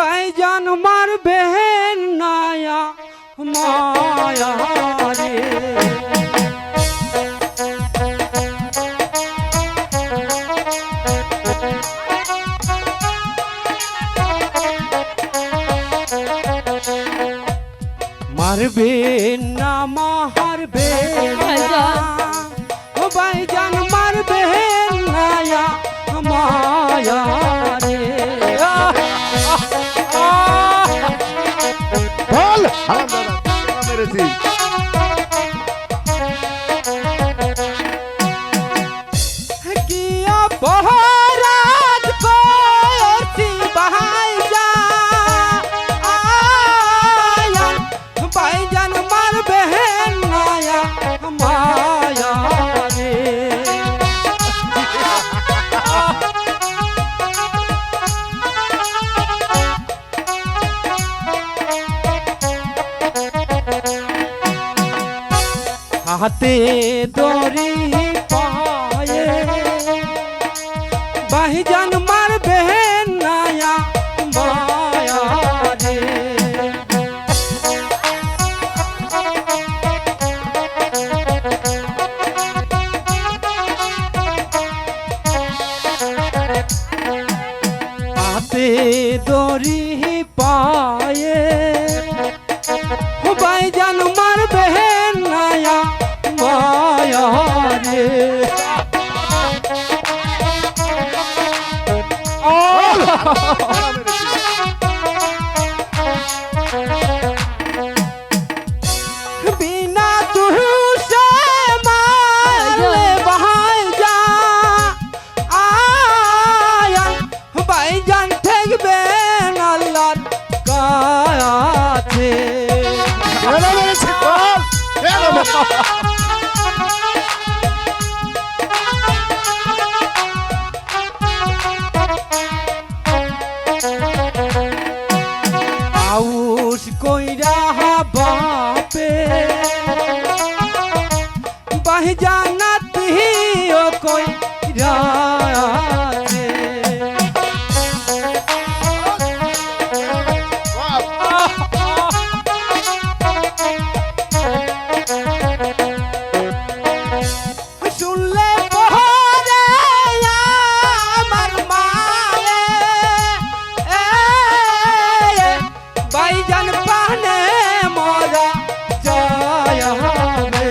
বাইজান মারবে নায়া মায়া রে। মারবে না মারবে ও ভাইজান মারবে নায়া মায়া বল হারামজাদা মেরেছি। হাতে দড়ি পায়ে বাহিজান মারবে নায়া মায়া রে হাতে দড়ি পায়ে ভাইজান মারবে 啊哈哈哈 আউস কইরা বাপে। বাহিজানাতি ও কইরা বাইজান পানে মরা যায় রে।